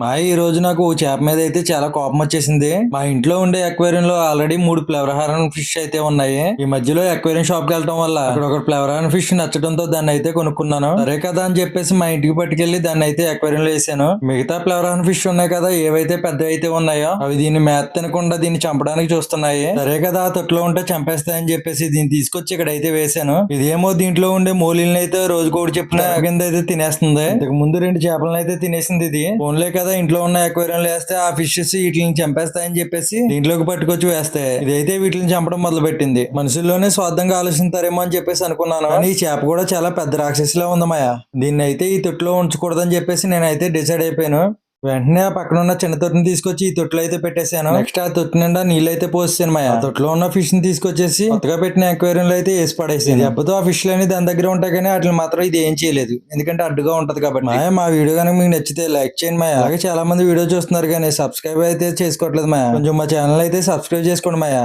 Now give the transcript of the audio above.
మా ఈ రోజు నాకు చేప మీద అయితే చాలా కోపం వచ్చేసింది. మా ఇంట్లో ఉండే అక్వేరియం లో ఆల్రెడీ మూడు ఫ్లవర్ ఫిష్ అయితే ఉన్నాయి. ఈ మధ్యలో అక్వేరియం షాప్కి వెళ్ళడం వల్ల అక్కడ ఒక ఫ్లవర్ ఫిష్ నచ్చడంతో దాన్ని అయితే కొనుక్కున్నాను. సరే కదా అని చెప్పేసి మా ఇంటికి పట్టుకెళ్ళి దాన్ని అయితే అక్వేరియం లో వేసాను. మిగతా ఫ్లవర్ ఫిష్ ఉన్నాయి కదా ఏవైతే పెద్ద అయితే ఉన్నాయో అవి దీన్ని మేత తినకుండా దీన్ని చంపడానికి చూస్తున్నాయి. సరే కదా ఆ తొట్లో ఉంటే చంపేస్తాయని చెప్పేసి దీన్ని తీసుకొచ్చి ఇక్కడ అయితే వేసాను. ఇదేమో దీంట్లో ఉండే మూలీలను అయితే రోజు చెప్పిన కింద అయితే తినేస్తుంది. ఇంతకు ముందు రెండు చేపలను అయితే తినేసింది ఇది. ఓన్లే కదా ఇంట్లో ఉన్న అక్వేరియం వేస్తే ఆ ఫిషెస్ వీటిని చంపేస్తాయని చెప్పేసి దీంట్లోకి పట్టుకొచ్చి వేస్తాయి ఇదైతే వీటిని చంపడం మొదలు పెట్టింది మనుషుల్లోనే స్వార్థంగా ఆలోచిస్తారేమో అని చెప్పేసి అనుకున్నాను. కానీ ఈ చేప కూడా చాలా పెద్ద రాక్షసిలా ఉంది దీన్ని అయితే ఈ తొట్టులో ఉంచకూడదని చెప్పేసి నేనైతే డిసైడ్ అయిపోయాను. వెంటనే ఆ పక్కన ఉన్న చిన్న తొట్టిని తీసుకొచ్చి ఈ తొట్టులో అయితే పెట్టేశాను. నెక్స్ట్ ఆ తొట్టి నిండా నీళ్ళు అయితే పోసాను మాయా. ఆ తొట్టులో ఉన్న ఫిష్ని తీసుకొచ్చేసి కొత్తగా పెట్టిన అక్వేరియం లో అయితే వేసి పడేసింది దెబ్బతో ఆ ఫిష్ లని దాని దగ్గర ఉంటాయి కానీ వాటిని మాత్రం ఇది ఏం చేయలేదు. ఎందుకంటే అడ్డుగా ఉంటది కాబట్టి. మాయా మా వీడియో కనుక మీకు నచ్చితే లైక్ చేయండి మాయా. అలాగే చాలా మంది వీడియో చూస్తున్నారు కానీ సబ్స్క్రైబ్ అయితే చేసుకోవట్లేదు మాయా. కొంచెం మా ఛానల్ అయితే సబ్స్క్రైబ్ చేసుకోండి మాయా.